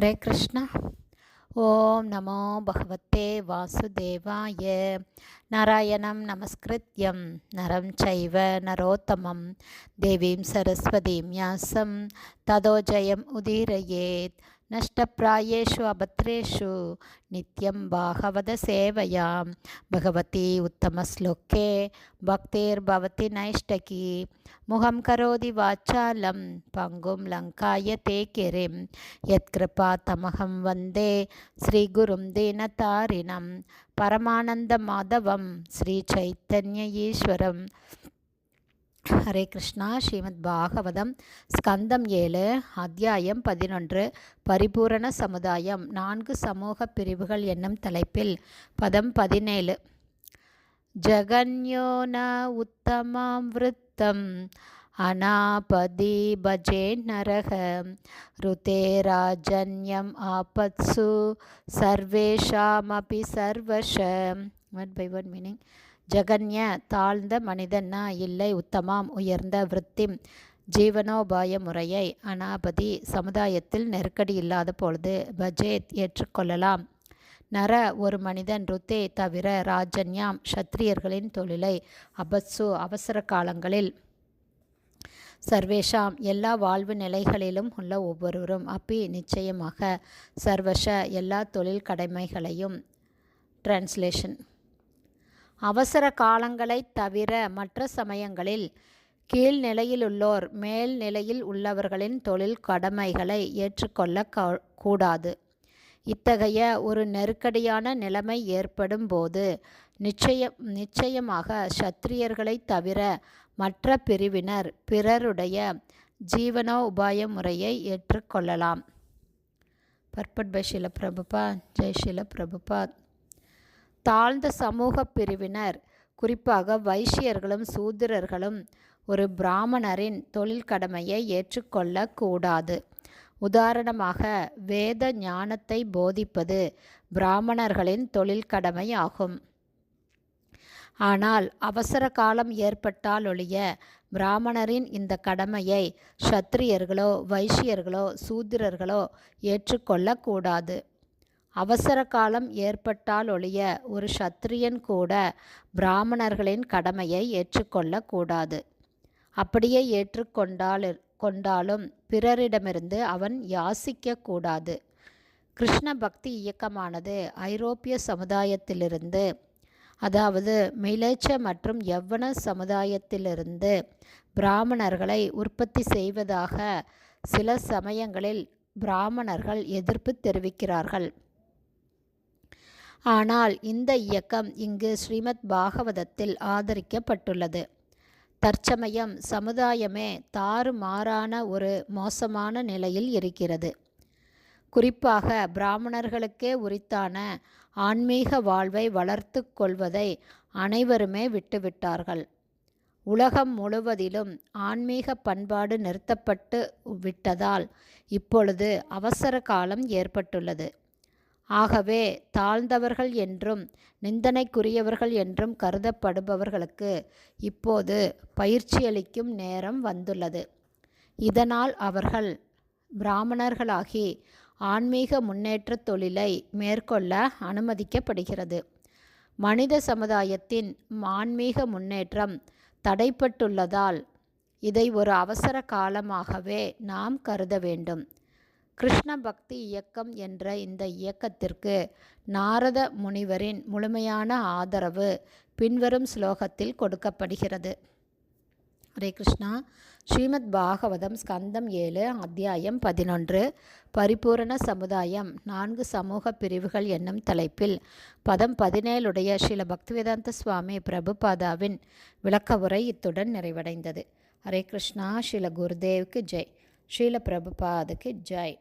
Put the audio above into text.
ஹரே கிருஷ்ணா. ஓம் நமோ பகவத்தே வாசுதேவாய. நாராயணம் நமஸ்கிருத்யம். நரம் சைவ நரோத்தமம். தேவீம் சரஸ்வதீம் யாசம். ததோஜயம் உதீரயேத். नष्टप्रायेषु अभद्रेषु नित्यं भागवतसेवयां भगवती उत्तमश्लोके भक्तिर्भवति नैष्टकी मुखं करोति वाचालं पङ्गुं लङ्कायते किरिं यत्कृपातमहं वन्दे श्रीगुरुं दीनतारिणं परमानन्दमाधवं श्रीचैतन्य ईश्वरं ஹரே கிருஷ்ணா. ஸ்ரீமத் பாகவதம் ஸ்கந்தம் ஏழு அத்தியாயம் பதினொன்று பரிபூரண சமுதாயம். நான்கு சமூக பிரிவுகள் என்னும் தலைப்பில் பதம் பதினேழு. ஜகன்யோன ந உத்தமாம் விருத்தம் அனாபதி பஜே நரக ருதேராஜன்யம் ஆபத்சு சர்வேஷாமபி சர்வஷ. ஒன் பை ஒன் மீனிங் ஜகன்ய தாழ்ந்த மனிதன்னா இல்லை உத்தமாம் உயர்ந்த விருத்திம் ஜீவனோபாய முறையை அனாபதி சமுதாயத்தில் நெருக்கடி இல்லாத பொழுது பஜேத் ஏற்றுக்கொள்ளலாம். நர ஒரு மனிதன் ருத்தே தவிர ராஜன்யாம் சத்திரியர்களின் தொழிலை அபத்சு அவசர காலங்களில் சர்வேஷாம் எல்லா வாழ்வு நிலைகளிலும் உள்ள ஒவ்வொருவரும் அப்பி நிச்சயமாக சர்வஷ எல்லா தொழில் கடமைகளையும். டிரான்ஸ்லேஷன் அவசர காலங்களைத் தவிர மற்ற சமயங்களில் கீழ்நிலையிலுள்ளோர் மேல்நிலையில் உள்ளவர்களின் தொழில் கடமைகளை ஏற்றுக்கொள்ள கூடாது. இத்தகைய ஒரு நெருக்கடியான நிலைமை ஏற்படும் போது நிச்சயம் நிச்சயமாக சத்திரியர்களை தவிர மற்ற பிரிவினர் பிறருடைய ஜீவனோ உபாய முறையை ஏற்றுக்கொள்ளலாம். பர்பட் பை ஷில பிரபுபா ஜெய் ஷில பிரபுபாத் தாழ்ந்த சமூக பிரிவினர் குறிப்பாக வைஷ்யர்களும் சூத்திரர்களும் ஒரு பிராமணரின் தொழில் கடமையை ஏற்றுக்கொள்ளக்கூடாது. உதாரணமாக வேத ஞானத்தை போதிப்பது பிராமணர்களின் தொழில் கடமை ஆகும் ஆனால் அவசர காலம் ஏற்பட்டால் ஒழிய பிராமணரின் இந்த கடமையை சத்திரியர்களோ வைஷ்யர்களோ சூத்திரர்களோ ஏற்றுக்கொள்ளக்கூடாது. அவசர காலம் ஏற்பட்டால் ஒழிய ஒரு சத்திரியன் கூட பிராமணர்களின் கடமையை ஏற்றுக்கொள்ளக்கூடாது அப்படியே ஏற்றுக்கொண்டால் கொண்டாலும் பிறரிடமிருந்து அவன் யாசிக்கக்கூடாது கிருஷ்ண பக்தி இயக்கமானது ஐரோப்பிய சமுதாயத்திலிருந்து அதாவது மிலேச்ச மற்றும் யவ்வன சமுதாயத்திலிருந்து பிராமணர்களை உற்பத்தி செய்வதாக சில சமயங்களில் பிராமணர்கள் எதிர்ப்பு தெரிவிக்கிறார்கள். ஆனால் இந்த இயக்கம் இங்கு ஸ்ரீமத் பாகவதத்தில் ஆதரிக்கப்பட்டுள்ளது. தற்சமயம் சமுதாயமே தாறுமாறான ஒரு மோசமான நிலையில் இருக்கிறது. குறிப்பாக பிராமணர்களுக்கே உரித்தான ஆன்மீக வாழ்வை வளர்த்து கொள்வதை அனைவருமே விட்டுவிட்டார்கள். உலகம் முழுவதிலும் ஆன்மீக பண்பாடு நிறுத்தப்பட்டு விட்டதால் இப்பொழுது அவசர காலம் ஏற்பட்டுள்ளது. ஆகவே தாழ்ந்தவர்கள் என்றும் நிந்தனைக்குரியவர்கள் என்றும் கருதப்படுபவர்களுக்கு இப்போது பயிற்சியளிக்கும் நேரம் வந்துள்ளது. இதனால் அவர்கள் பிராமணர்களாகி ஆன்மீக முன்னேற்ற தொழிலை மேற்கொள்ள அனுமதிக்கப்படுகிறது. மனித சமுதாயத்தின் ஆன்மீக முன்னேற்றம் தடைப்பட்டுள்ளதால் இதை ஒரு அவசர காலமாகவே நாம் கருத வேண்டும். கிருஷ்ண பக்தி இயக்கம் என்ற இந்த இயக்கத்திற்கு நாரத முனிவரின் முழுமையான ஆதரவு பின்வரும் ஸ்லோகத்தில் கொடுக்கப்படுகிறது. ஹரே கிருஷ்ணா. ஸ்ரீமத் பாகவதம் ஸ்கந்தம் ஏழு அத்தியாயம் பதினொன்று. பரிபூரண சமுதாயம் நான்கு சமூக பிரிவுகள் என்னும் தலைப்பில் பதம் பதினேழுடைய ஸ்ரீல பக்திவேதாந்த சுவாமி பிரபுபாதாவின் விளக்க உரை இத்துடன் நிறைவடைந்தது. ஹரே கிருஷ்ணா. ஸ்ரீல குருதேவுக்கு ஜெய். ஸ்ரீல பிரபுபாதுக்கு ஜாய்.